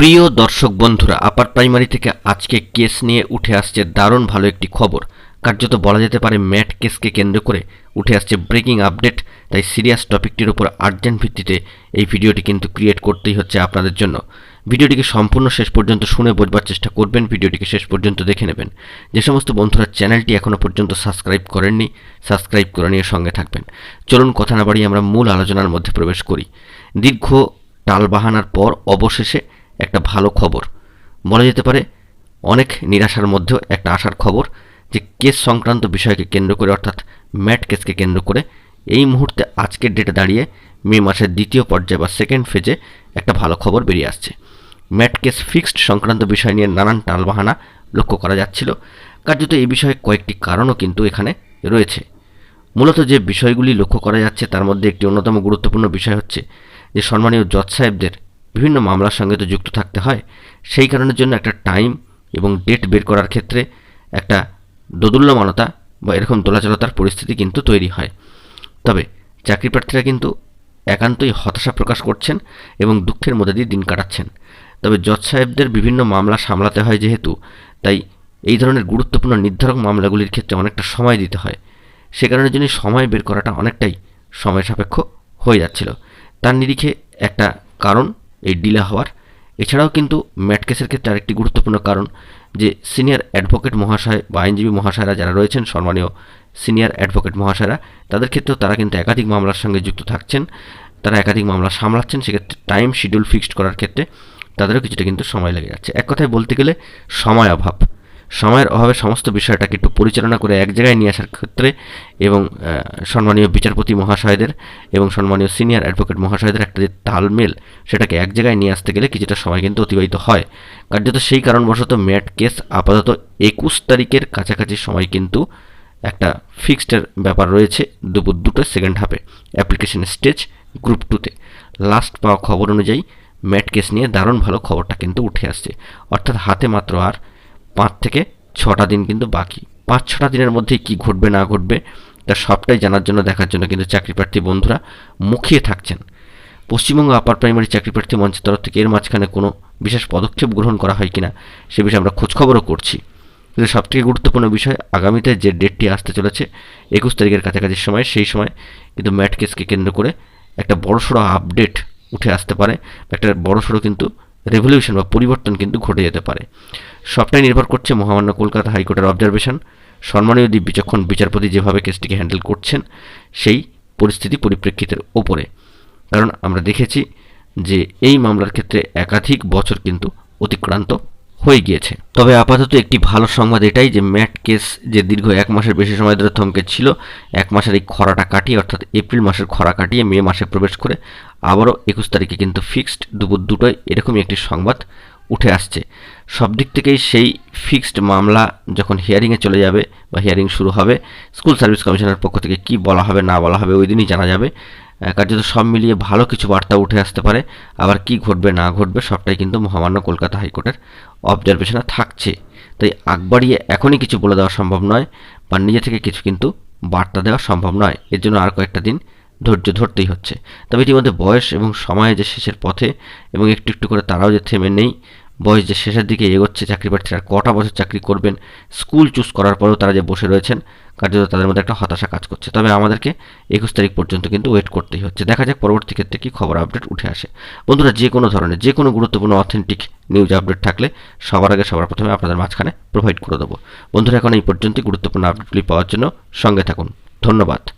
প্রিয় দর্শক বন্ধুরা, আপার প্রাইমারি থেকে আজকে কেস নিয়ে উঠে আসছে দারুণ ভালো একটি খবর। কার্যত বলা যেতে পারে ম্যাট কেসকে কেন্দ্র করে উঠে আসছে ব্রেকিং আপডেট, তাই সিরিয়াস টপিকটির উপর আর্জেন্ট ভিত্তিতে এই ভিডিওটি কিন্তু ক্রিয়েট করতেই হচ্ছে আপনাদের জন্য। ভিডিওটিকে সম্পূর্ণ শেষ পর্যন্ত শুনে বোঝবার চেষ্টা করবেন, ভিডিওটিকে শেষ পর্যন্ত দেখে নেবেন। যে সমস্ত বন্ধুরা চ্যানেলটি এখনও পর্যন্ত সাবস্ক্রাইব করেননি, সাবস্ক্রাইব করে নিয়ে সঙ্গে থাকবেন। চলুন কথা না বাড়িয়ে আমরা মূল আলোচনার মধ্যে প্রবেশ করি। দীর্ঘ টালবাহানার পর, অবশেষে একটা ভালো খবর। বলা যেতে পারে, অনেক নিরাশার মধ্যেও একটা আশার খবর যে কেস সংক্রান্ত বিষয়কে কেন্দ্র করে, অর্থাৎ ম্যাট কেসকে কেন্দ্র করে, এই মুহূর্তে আজকের ডেটে দাঁড়িয়ে মে মাসের দ্বিতীয় পর্যায়ে বা সেকেন্ড ফেজে একটা ভালো খবর বেরিয়ে আসছে। ম্যাট কেস ফিক্সড সংক্রান্ত বিষয় নিয়ে নানান টালবাহানা লক্ষ্য করা যাচ্ছিল। কার্যত এই বিষয়ে কয়েকটি কারণও কিন্তু এখানে রয়েছে। মূলত যে বিষয়গুলি লক্ষ্য করা যাচ্ছে তার মধ্যে একটি অন্যতম গুরুত্বপূর্ণ বিষয় হচ্ছে যে, সম্মানীয় জজ সাহেবদের বিভিন্ন মামলার সঙ্গে তো যুক্ত থাকতে হয়। সেই কারণের জন্য একটা টাইম এবং ডেট বের করার ক্ষেত্রে একটা দোদুল্যমানতা বা এরকম দোলাচলতার পরিস্থিতি কিন্তু তৈরি হয়। তবে চাকরি প্রার্থীরা কিন্তু একান্তই হতাশা প্রকাশ করছেন এবং দুঃখের মধ্যে দিয়ে দিন কাটাচ্ছেন। তবে জজ সাহেবদের বিভিন্ন মামলা সামলাতে হয় যেহেতু, তাই এই ধরনের গুরুত্বপূর্ণ নির্ধারক মামলাগুলির ক্ষেত্রে অনেকটা সময় দিতে হয়। সে কারণের জন্য সময় বের করাটা অনেকটাই সময় সাপেক্ষ হয়ে যাচ্ছিল। তার নিরিখে একটা কারণ এই ডিলে হওয়ার। এছাড়াও কিন্তু ম্যাট কেসের ক্ষেত্রে আরেকটি গুরুত্বপূর্ণ কারণ যে সিনিয়র অ্যাডভোকেট মহাশয় বা আইনজীবী মহাশয়রা যারা রয়েছেন, সম্মানীয় সিনিয়র অ্যাডভোকেট মহাশয়রা, তাদের ক্ষেত্রেও তারা কিন্তু একাধিক মামলার সঙ্গে যুক্ত থাকছেন। তারা একাধিক মামলা সামলাচ্ছেন, সেক্ষেত্রে টাইম শিডিউল ফিক্সড করার ক্ষেত্রে তাদেরও কিছুটা কিন্তু সময় লেগে যাচ্ছে। এক কথায় বলতে গেলে সময় অভাব। সময়ের অভাবে সমস্ত বিষয়টাকে একটু পরিচালনা করে এক জায়গায় নিয়ে আসার ক্ষেত্রে এবং সম্মানীয় বিচারপতি মহাশয়দের এবং সম্মানীয় সিনিয়র অ্যাডভোকেট মহাশয়দের একটা যে তালমেল সেটাকে এক জায়গায় নিয়ে আসতে গেলে কিছুটা সময় কিন্তু অতিবাহিত হয়। কার্যত সেই কারণবশত ম্যাট কেস আপাতত একুশ তারিখের কাছাকাছি সময় কিন্তু একটা ফিক্সডের ব্যাপার রয়েছে দুপুর দুটো সেকেন্ড হাফে, অ্যাপ্লিকেশন স্টেজ গ্রুপ টুতে। লাস্ট পাওয়া খবর অনুযায়ী ম্যাট কেস নিয়ে দারুণ ভালো খবরটা কিন্তু উঠে আসছে। অর্থাৎ হাতে মাত্র আর পাঁচ থেকে ছটা দিন কিন্তু বাকি। পাঁচ, ছটা দিনের মধ্যে কি ঘটবে, না ঘটবে, তা সবটাই জানার জন্য, দেখার জন্য কিন্তু চাকরি প্রার্থী বন্ধুরা মুখিয়ে থাকছেন। পশ্চিমবঙ্গ আপার প্রাইমারি চাকরি প্রার্থী মঞ্চের তরফ থেকে এর মাঝখানে কোনো বিশেষ পদক্ষেপ গ্রহণ করা হয় কিনা, সে বিষয়ে আমরা খোঁজখবরও করছি। কিন্তু সবথেকে গুরুত্বপূর্ণ বিষয়, আগামীতে যে ডেটটি আসতে চলেছে, একুশ তারিখের কাছাকাছি সময়, সেই সময় কিন্তু ম্যাট কেসকে কেন্দ্র করে একটা বড়সড় আপডেট উঠে আসতে পারে। একটা বড়সড় কিন্তু রেভলিউশন বা পরিবর্তন কিন্তু ঘটে যেতে পারে। সবটাই নির্ভর করছে মহামান্য কলকাতা হাইকোর্টের অবজারভেশন সম্মানীয় দ্বীপ বিচক্ষণ বিচারপতি যেভাবে কেসটিকে হ্যান্ডেল করছেন, সেই পরিস্থিতি পরিপ্রেক্ষিতের ওপরে। কারণ আমরা দেখেছি যে এই মামলার ক্ষেত্রে একাধিক বছর কিন্তু অতিক্রান্ত হয়ে গিয়েছে। তবে আপাতত একটি ভালো সংবাদ এটাই যে ম্যাট কেস যে দীর্ঘ এক মাসের বেশি সময় ধরে থমকে ছিল, এক মাসের এই খরাটা কাটিয়ে, অর্থাৎ এপ্রিল মাসের খরা কাটিয়ে মে মাসে প্রবেশ করে আবারও একুশ তারিখে কিন্তু ফিক্সড দুপুর দুটোয় এরকমই একটি সংবাদ উঠে আসছে। সব দিক থেকেই সেই ফিক্সড মামলা যখন হিয়ারিংয়ে চলে যাবে বা হিয়ারিং শুরু হবে, স্কুল সার্ভিস কমিশনের পক্ষ থেকে কি বলা হবে না বলা হবে ওই দিনই জানা যাবে। কার্যত সব মিলিয়ে ভালো কিছু বার্তা উঠে আসতে পারে। আবার কি ঘটবে, না ঘটবে, সবটাই কিন্তু মহামান্য কলকাতা হাইকোর্টের অবজারভেশনে থাকছে। তাই আগ বাড়িয়ে এখনই কিছু বলে দেওয়া সম্ভব নয় বা নিজে থেকে কিছু কিন্তু বার্তা দেওয়া সম্ভব নয়। এর জন্য আর কয়েকটা দিন ধৈর্য ধরতেই হচ্ছে। তবে ইতিমধ্যে বয়স এবং সময় যে শেষের পথে এবং একটু একটু করে তারাও যে থেমে নেই বয়স যে শেষের দিকে এগোচ্ছে চাকরি প্রার্থীরা কটা বছর চাকরি করবেন, স্কুল চুজ করার পরেও তারা যে বসে রয়েছেন, কার্যত তাদের মধ্যে একটা হতাশা কাজ করছে। তবে আমাদেরকে একুশ তারিখ পর্যন্ত কিন্তু ওয়েট করতেই হচ্ছে। দেখা যাক পরবর্তী ক্ষেত্রে কি খবর আপডেট উঠে আসে। বন্ধুরা, যে কোনো ধরনের, যে কোনো গুরুত্বপূর্ণ অথেন্টিক নিউজ আপডেট থাকলে সবার আগে, সবার প্রথমে আপনাদের মাঝখানে প্রোভাইড করে দেবো। বন্ধুরা, এখন এই পর্যন্তই গুরুত্বপূর্ণ আপডেটগুলি পাওয়ার জন্য সঙ্গে থাকুন। ধন্যবাদ।